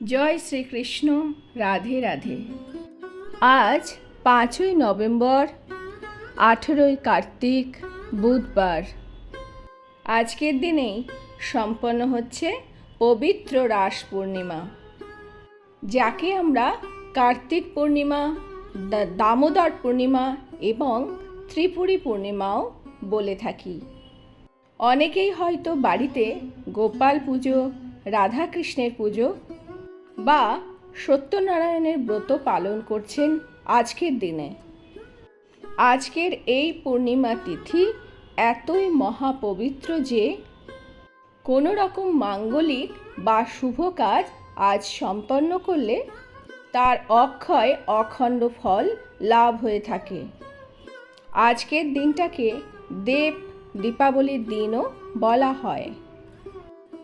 জয় শ্রীকৃষ্ণ, রাধে রাধে। আজ পাঁচই নভেম্বর, আঠেরোই কার্তিক, বুধবার। আজকের দিনেই সম্পন্ন হচ্ছে পবিত্র রাস পূর্ণিমা। যাকে আমরা কার্তিক পূর্ণিমা দামোদর পূর্ণিমা এবং ত্রিপুরী পূর্ণিমাও বলে থাকি। অনেকেই হয়তো বাড়িতে গোপাল পুজো, রাধাকৃষ্ণের পুজো বা সত্যনারায়ণের ব্রত পালন করছেন আজকের দিনে। আজকের এই পূর্ণিমা তিথি এতই মহাপবিত্র যে কোনো রকম মাঙ্গলিক বা শুভ কাজ আজ সম্পন্ন করলে তার অক্ষয় অখণ্ড ফল লাভ হয়ে থাকে। আজকের দিনটাকে দেব দীপাবলির দিনও বলা হয়।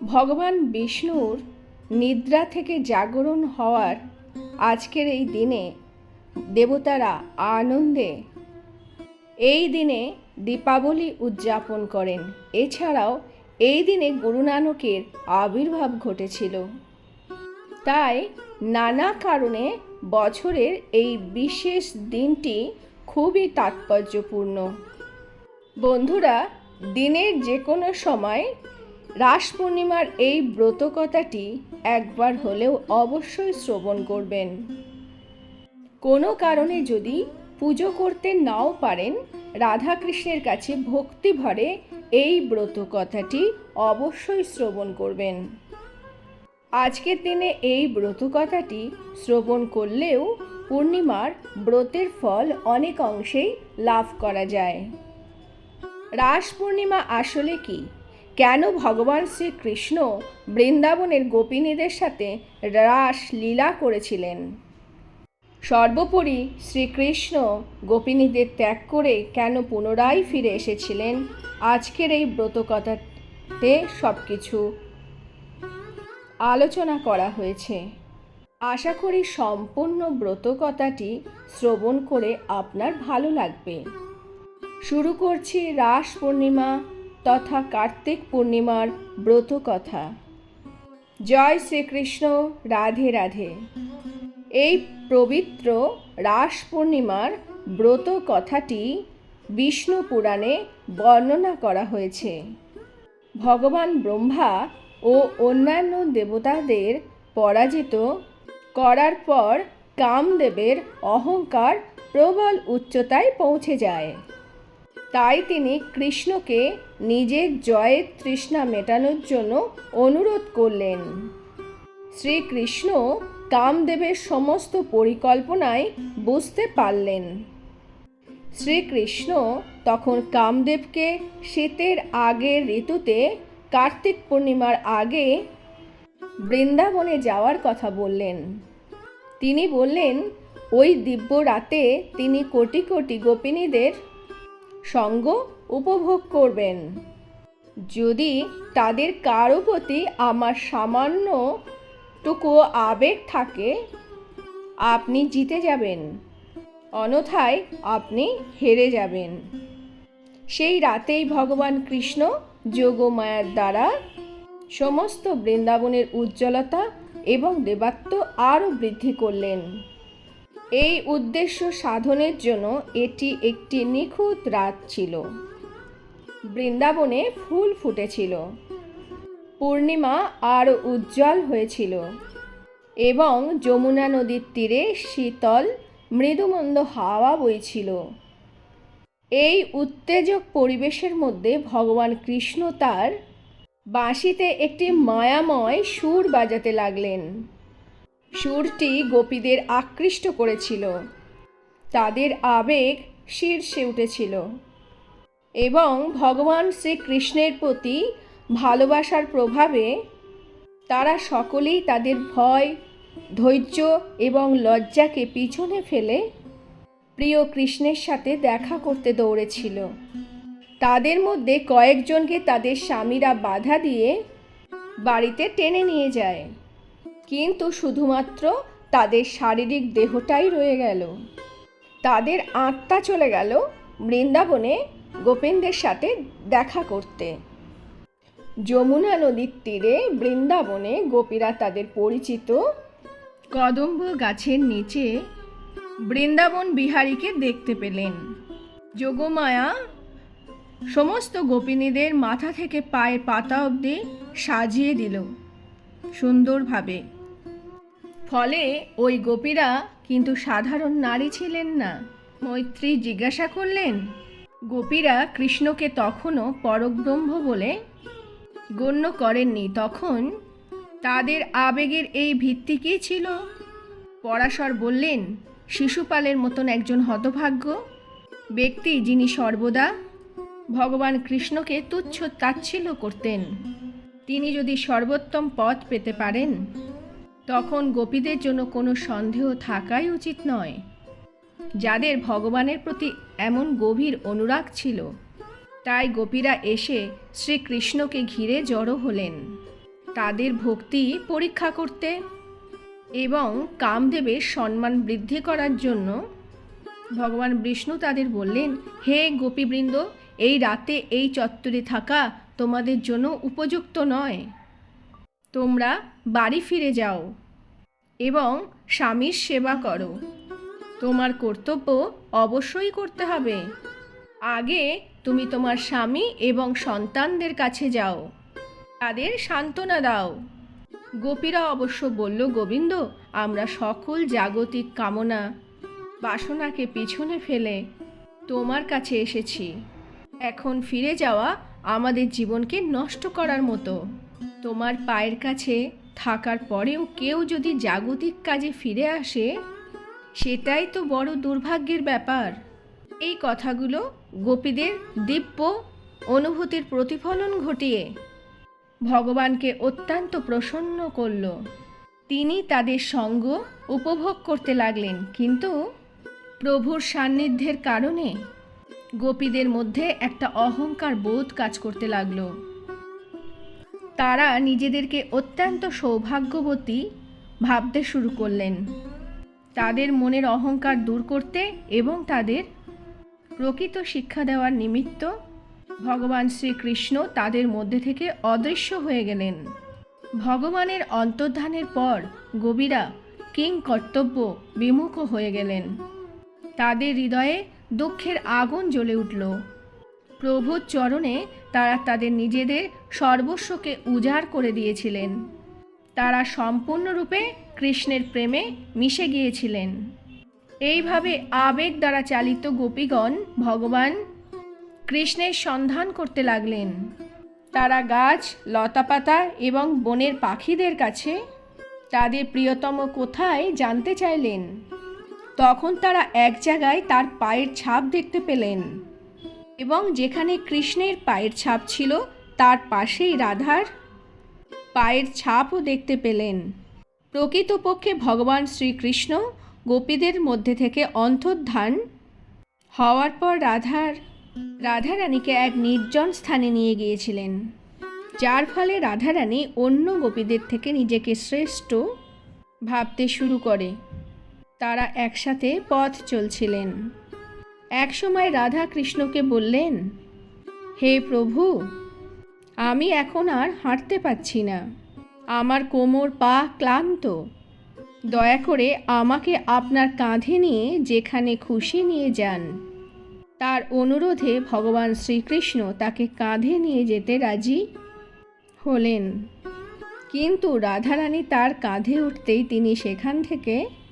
ভগবান বিষ্ণুর নিদ্রা থেকে জাগরণ হওয়ার আজকের এই দিনে দেবতারা আনন্দে এই দিনে দীপাবলি উদযাপন করেন। এছাড়াও এই দিনে গুরু নানকের আবির্ভাব ঘটেছিল। তাই নানা কারণে বছরের এই বিশেষ দিনটি খুবই তাৎপর্যপূর্ণ। বন্ধুরা, দিনের যে কোনো সময় রাস পূর্ণিমার এই ব্রতকথাটি একবার হলেও অবশ্যই শ্রবণ করবেন। কোনো কারণে যদি পুজো করতে নাও পারেন, রাধাকৃষ্ণের কাছে ভক্তি ভরে এই ব্রতকথাটি অবশ্যই শ্রবণ করবেন। আজকের দিনে এই ব্রতকথাটি শ্রবণ করলেও পূর্ণিমার ব্রতের ফল অনেক অংশেই লাভ করা যায়। রাস পূর্ণিমা আসলে কি? কেন ভগবান শ্রীকৃষ্ণ বৃন্দাবনের গোপিনীদের সাথে রাস লীলা করেছিলেন? সর্বোপরি শ্রীকৃষ্ণ গোপিনীদের ত্যাগ করে কেন পুনরায় ফিরে এসেছিলেন? আজকের এই ব্রতকথাতে সব কিছু আলোচনা করা হয়েছে। আশা করি সম্পূর্ণ ব্রতকথাটি শ্রবণ করে আপনার ভালো লাগবে। শুরু করছি রাস পূর্ণিমা তথা কার্তিক পূর্ণিমার ব্রত কথা জয় শ্রীকৃষ্ণ, রাধে রাধে। এই পবিত্র রাস পূর্ণিমার ব্রত কথাটি বিষ্ণু পুরাণে বর্ণনা করা হয়েছে। ভগবান ব্রহ্মা ও অন্যান্য দেবতাদের পরাজিত করার পর কামদেবের অহংকার প্রবল উচ্চতায় পৌঁছে যায়। তাই তিনি কৃষ্ণকে নিজের জয়ের তৃষ্ণা মেটানোর জন্য অনুরোধ করলেন। শ্রীকৃষ্ণ কামদেবের সমস্ত পরিকল্পনায় বুঝতে পারলেন। শ্রীকৃষ্ণ তখন কামদেবকে শীতের আগের ঋতুতে কার্তিক পূর্ণিমার আগে বৃন্দাবনে যাওয়ার কথা বললেন। তিনি বললেন, ওই দিব্য রাতে তিনি কোটি কোটি গোপিনীদের সঙ্গ উপভোগ করবেন। যদি তাদের কারও প্রতি আমার সামান্যটুকু আবেগ থাকে, আপনি জিতে যাবেন। অনথায় আপনি হেরে যাবেন। সেই রাতেই ভগবান কৃষ্ণ যোগমায়ার দ্বারা সমস্ত বৃন্দাবনের উজ্জ্বলতা এবং দেবাত্ম আরও বৃদ্ধি করলেন। এই উদ্দেশ্য সাধনের জন্য এটি একটি নিখুঁত রাত ছিল। বৃন্দাবনে ফুল ফুটেছিল। পূর্ণিমা আরও উজ্জ্বল হয়েছিল এবং যমুনা নদীর তীরে শীতল, মৃদুমন্দ হাওয়া বইছিল। এই উত্তেজক পরিবেশের মধ্যে ভগবান কৃষ্ণ তার বাঁশিতে একটি মায়াময় সুর বাজাতে লাগলেন। সুরটি গোপীদের আকৃষ্ট করেছিল। তাদের আবেগ শীর্ষে উঠেছিল। এবং ভগবান শ্রীকৃষ্ণের প্রতি ভালোবাসার প্রভাবে তারা সকলেই তাদের ভয়, ধৈর্য এবং লজ্জাকে পিছনে ফেলে প্রিয় কৃষ্ণের সাথে দেখা করতে দৌড়েছিল। তাদের মধ্যে কয়েকজনকে তাদের স্বামীরা বাধা দিয়ে বাড়িতে টেনে নিয়ে যায়। কিন্তু শুধুমাত্র তাদের শারীরিক দেহটাই রয়ে গেল। তাদের আত্মা চলে গেল বৃন্দাবনে গোপেনদের সাথে দেখা করতে। যমুনা নদীর তীরে বৃন্দাবনে গোপীরা তাদের পরিচিত কদম্ব গাছের নিচে বৃন্দাবন বিহারীকে দেখতে পেলেন। যোগমায়া সমস্ত গোপিনীদের মাথা থেকে পায়ের পাতা অবধি সাজিয়ে দিল। সুন্দরভাবে। ফলে ওই গোপীরা কিন্তু সাধারণ নারী ছিলেন না। মৈত্রী জিজ্ঞাসা করলেন, গোপীরা কৃষ্ণকে তখনও পরব্রহ্ম বলে গণ্য করেননি, তখন তাদের আবেগের এই ভিত্তি কী ছিল? পরাশর বললেন, শিশুপালের মতন একজন হতভাগ্য ব্যক্তি যিনি সর্বদা ভগবান কৃষ্ণকে তুচ্ছ তাচ্ছিল্য করতেন। তিনি যদি সর্বোত্তম পথ পেতে পারেন, তখন গোপীদের জন্য কোনো সন্দেহ থাকাই উচিত নয়। যাদের ভগবানের প্রতি এমন গভীর অনুরাগ ছিল, তাই গোপীরা এসে শ্রীকৃষ্ণকে ঘিরে জড়ো হলেন। তাদের ভক্তি পরীক্ষা করতে এবং কামদেবের সম্মান বৃদ্ধি করার জন্য ভগবান বিষ্ণু তাদের বললেন, হে গোপীবৃন্দ, এই রাতে এই চত্বরে থাকা তোমাদের জন্য উপযুক্ত নয়। তোমরা বাড়ি ফিরে যাও এবং স্বামীর সেবা করো। তোমার কর্তব্য অবশ্যই করতে হবে। আগে তুমি তোমার স্বামী এবং সন্তানদের কাছে যাও। তাদের সান্ত্বনা দাও। গোপীরা অবশ্য বলল, গোবিন্দ, আমরা সকল জাগতিক কামনা বাসনাকে পিছনে ফেলে তোমার কাছে এসেছি। এখন ফিরে যাওয়া আমাদের জীবনকে নষ্ট করার মতো। তোমার পায়ের কাছে থাকার পরেও কেউ যদি জাগতিক কাজে ফিরে আসে, সেটাই তো বড় দুর্ভাগ্যের ব্যাপার। এই কথাগুলো গোপীদের দিব্য অনুভূতির প্রতিফলন ঘটিয়ে ভগবানকে অত্যন্ত প্রসন্ন করল। তিনি তাদের সঙ্গ উপভোগ করতে লাগলেন, কিন্তু প্রভুর সান্নিধ্যের কারণে গোপীদের মধ্যে একটা অহংকার বোধ কাজ করতে লাগল। তারা নিজেদেরকে অত্যন্ত সৌভাগ্যবতী ভাবতে শুরু করলেন। তাদের মনের অহংকার দূর করতে এবং তাদের প্রকৃত শিক্ষা দেওয়ার নিমিত্ত ভগবান শ্রীকৃষ্ণ তাদের মধ্যে থেকে অদৃশ্য হয়ে গেলেন। ভগবানের অন্তর্ধানের পর গোবীরা কিং কর্তব্য বিমুখ হয়ে গেলেন। তাদের হৃদয়ে দুঃখের আগুন জ্বলে উঠল। প্রভুর চরণে তারা তাদের নিজেদের সর্বস্বকে উজাড় করে দিয়েছিলেন। তারা সম্পূর্ণরূপে কৃষ্ণের প্রেমে মিশে গিয়েছিলেন। এইভাবে আবেগ দ্বারা চালিত গোপীগণ ভগবান কৃষ্ণের সন্ধান করতে লাগলেন। তারা গাছ, লতাপাতা এবং বনের পাখিদের কাছে তাদের প্রিয়তম কোথায় জানতে চাইলেন? তখন তারা এক জায়গায় তার পায়ের ছাপ দেখতে পেলেন। এবং যেখানে কৃষ্ণের পায়ের ছাপ ছিল, তার পাশেই রাধার পায়ের ছাপও দেখতে পেলেন। প্রকৃতপক্ষে ভগবান শ্রীকৃষ্ণ গোপীদের মধ্যে থেকে অন্তর্ধান হওয়ার পর রাধার, রাধারানীকে এক নির্জন স্থানে নিয়ে গিয়েছিলেন, যার ফলে রাধারানী অন্য গোপীদের থেকে নিজেকে শ্রেষ্ঠ ভাবতে শুরু করে। তারা একসাথে পথ চলছিলেন। একসময় রাধা কৃষ্ণকে বললেন, হে প্রভু, আমি এখন আর হাঁটতে পারছি না। আমার কোমর পা ক্লান্ত। দয়া করে আমাকে আপনার কাঁধে নিয়ে যেখানে খুশি নিয়ে যান। তার অনুরোধে ভগবান শ্রীকৃষ্ণ তাকে কাঁধে নিয়ে যেতে রাজি হলেন। কিন্তু রাধারানী তার কাঁধে উঠতেই তিনি সেখান থেকে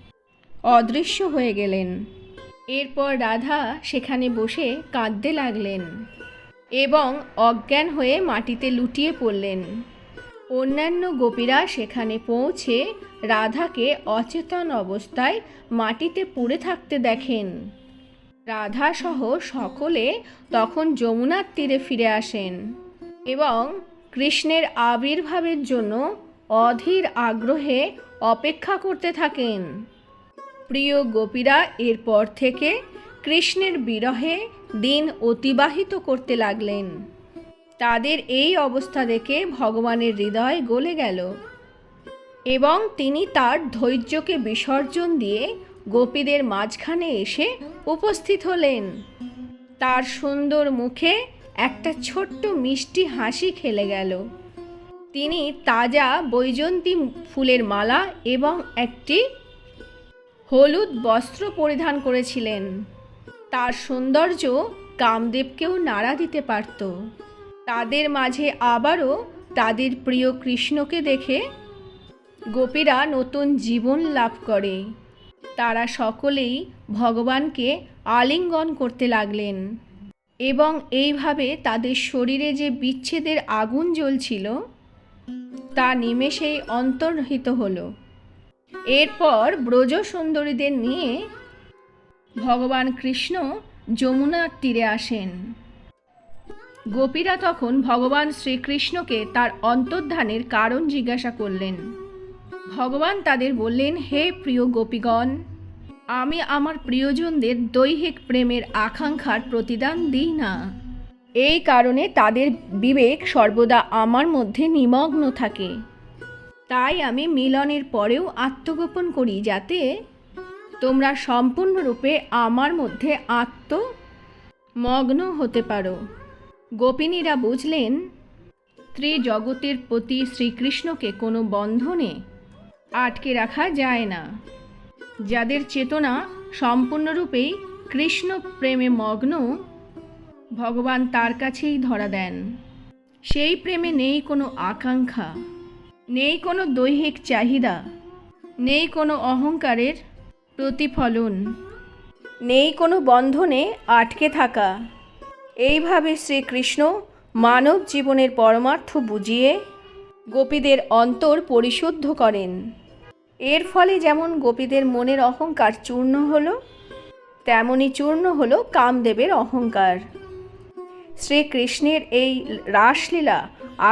অদৃশ্য হয়ে গেলেন। এরপর রাধা সেখানে বসে কাঁদতে লাগলেন এবং অজ্ঞান হয়ে মাটিতে লুটিয়ে পড়লেন। অন্যান্য গোপীরা সেখানে পৌঁছে রাধাকে অচেতন অবস্থায় মাটিতে পড়ে থাকতে দেখেন। রাধা সহ সকলে তখন যমুনার তীরে ফিরে আসেন এবং কৃষ্ণের আবির্ভাবের জন্য অধীর আগ্রহে অপেক্ষা করতে থাকেন। প্রিয় গোপীরা, এরপর থেকে কৃষ্ণের বিরহে দিন অতিবাহিত করতে লাগলেন। তাদের এই অবস্থা দেখে ভগবানের হৃদয় গলে গেল এবং তিনি তার ধৈর্যকে বিসর্জন দিয়ে গোপীদের মাঝখানে এসে উপস্থিত হলেন। তার সুন্দর মুখে একটা ছোট্ট মিষ্টি হাসি খেলে গেল। তিনি তাজা বৈজন্তী ফুলের মালা এবং একটি হলুদ বস্ত্র পরিধান করেছিলেন। তার সৌন্দর্য কামদেবকেও নাড়া দিতে পারত। তাদের মাঝে আবারও তাদের প্রিয় কৃষ্ণকে দেখে গোপীরা নতুন জীবন লাভ করে। তারা সকলেই ভগবানকে আলিঙ্গন করতে লাগলেন এবং এইভাবে তাদের শরীরে যে বিচ্ছেদের আগুন জ্বলছিল, তা নিমেষেই অন্তর্হিত হলো। এরপর ব্রজ সুন্দরীদের নিয়ে ভগবান কৃষ্ণ যমুনার তীরে আসেন। গোপীরা তখন ভগবান শ্রীকৃষ্ণকে তার অন্তর্ধানের কারণ জিজ্ঞাসা করলেন। ভগবান তাদের বললেন, হে প্রিয় গোপীগণ, আমি আমার প্রিয়জনদের দৈহিক প্রেমের আকাঙ্ক্ষার প্রতিদান দিই না। এই কারণে তাদের বিবেক সর্বদা আমার মধ্যে নিমগ্ন থাকে। তাই আমি মিলনের পরেও আত্মগোপন করি যাতে তোমরা সম্পূর্ণরূপে আমার মধ্যে আত্মমগ্ন হতে পারো। গোপিনীরা বুঝলেন, ত্রিজগতের প্রতি শ্রীকৃষ্ণকে কোনো বন্ধনে আটকে রাখা যায় না। যাদের চেতনা সম্পূর্ণরূপেই কৃষ্ণ প্রেমে মগ্ন, ভগবান তার কাছেই ধরা দেন। সেই প্রেমে নেই কোনো আকাঙ্ক্ষা। নেই কোনো দৈহিক চাহিদা, নেই কোনো অহংকারের প্রতিফলন, নেই কোনো বন্ধনে আটকে থাকা। এইভাবে শ্রীকৃষ্ণ মানব জীবনের পরমার্থ বুঝিয়ে গোপীদের অন্তর পরিশুদ্ধ করেন। এর ফলে যেমন গোপীদের মনের অহংকার চূর্ণ হলো, তেমনি চূর্ণ হলো কামদেবের অহংকার। শ্রীকৃষ্ণের এই রাসলীলা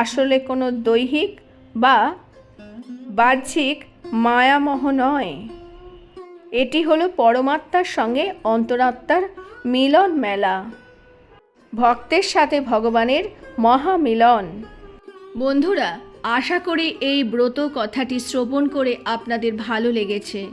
আসলে কোনো দৈহিক বা বাহ্যিক মায়ামহ নয়। এটি হলো পরমাত্মার সঙ্গে অন্তরাত্মার মিলন মেলা। ভক্তের সাথে ভগবানের মহামিলন। বন্ধুরা, আশা করি এই ব্রত কথাটি শ্রবণ করে আপনাদের ভালো লেগেছে।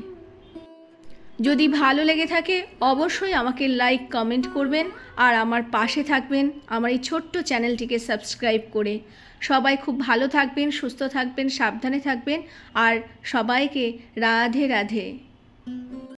যদি ভালো লেগে থাকে, অবশ্যই আমাকে লাইক, কমেন্ট করবেন আর আমার পাশে থাকবেন আমার এই ছোট্ট চ্যানেলটিকে সাবস্ক্রাইব করে। সবাই খুব ভালো থাকবেন সুস্থ থাকবেন সাবধানে থাকবেন। আর সবাইকে রাধে রাধে।